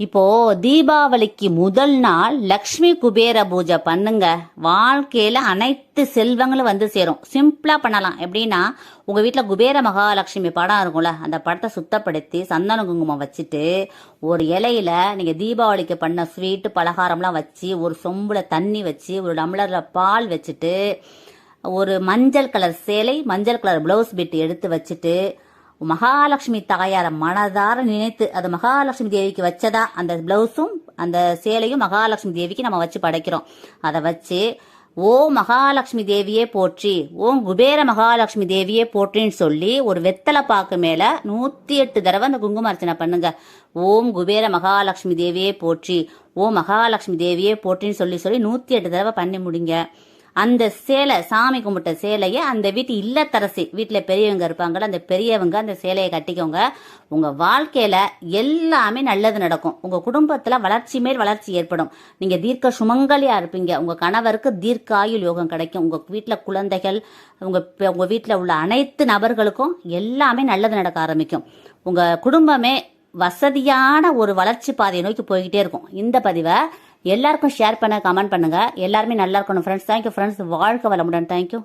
இப்போ தீபாவளிக்கு முதல் நாள் லக்ஷ்மி குபேர பூஜை பண்ணுங்க. வாழ்க்கையில அனைத்து செல்வங்களும் வந்து சேரும். சிம்பிளா பண்ணலாம். எப்படின்னா உங்க வீட்டில் குபேர மகாலட்சுமி படம் இருக்கும்ல அந்த படத்தை சுத்தப்படுத்தி சந்தன குங்குமம் வச்சுட்டு ஒரு இலையில நீங்க தீபாவளிக்கு பண்ண ஸ்வீட்டு பலகாரம்லாம் வச்சு ஒரு சொம்புல தண்ணி வச்சு ஒரு டம்ளர்ல பால் வச்சுட்டு ஒரு மஞ்சள் கலர் சேலை மஞ்சள் கலர் பிளவுஸ் பிட் எடுத்து வச்சுட்டு மகாலட்சுமி தாயார மனதார நினைத்து அது மகாலட்சுமி தேவிக்கு வச்சதா? அந்த பிளவுஸும் அந்த சேலையும் மகாலட்சுமி தேவிக்கு நம்ம வச்சு படைக்கிறோம். அதை வச்சு ஓ மகாலட்சுமி தேவியே போற்றி ஓம் குபேர மகாலட்சுமி தேவியே போற்றின்னு சொல்லி ஒரு வெத்தலை பாக்கு மேல நூத்தி எட்டு தடவை அந்த குங்கும அர்ச்சனை பண்ணுங்க. ஓம் குபேர மகாலட்சுமி தேவியே போற்றி ஓம் மகாலட்சுமி தேவியே போற்றின்னு சொல்லி சொல்லி நூத்தி எட்டு தடவை பண்ணி முடிங்க. அந்த சேலை சாமி கும்பிட்ட சேலையை அந்த வீட்டு இல்லத்தரசி வீட்டில் பெரியவங்க இருப்பாங்கல்ல அந்த பெரியவங்க அந்த சேலையை கட்டிக்கோங்க. உங்க வாழ்க்கையில எல்லாமே நல்லது நடக்கும். உங்க குடும்பத்துல வளர்ச்சி மேல் வளர்ச்சி ஏற்படும். நீங்க தீர்க்க சுமங்கலியா இருப்பீங்க. உங்க கணவருக்கு தீர்க்க ஆயுள் யோகம் கிடைக்கும். உங்க வீட்டில் குழந்தைகள் உங்க பெ- உங்க வீட்டில் உள்ள அனைத்து நபர்களுக்கும் எல்லாமே நல்லது நடக்க ஆரம்பிக்கும். உங்க குடும்பமே வசதியான ஒரு வளர்ச்சி பாதையை நோக்கி போய்கிட்டே இருக்கும். இந்த பதிவை எல்லாருக்கும் ஷேர் பண்ண கமெண்ட் பண்ணுங்க. எல்லாருமே நல்லா இருக்கணும் ஃப்ரெண்ட்ஸ் தேங்க்யூ ஃப்ரெண்ட்ஸ் வாழ்க்கை வளமுடன். தேங்க்யூ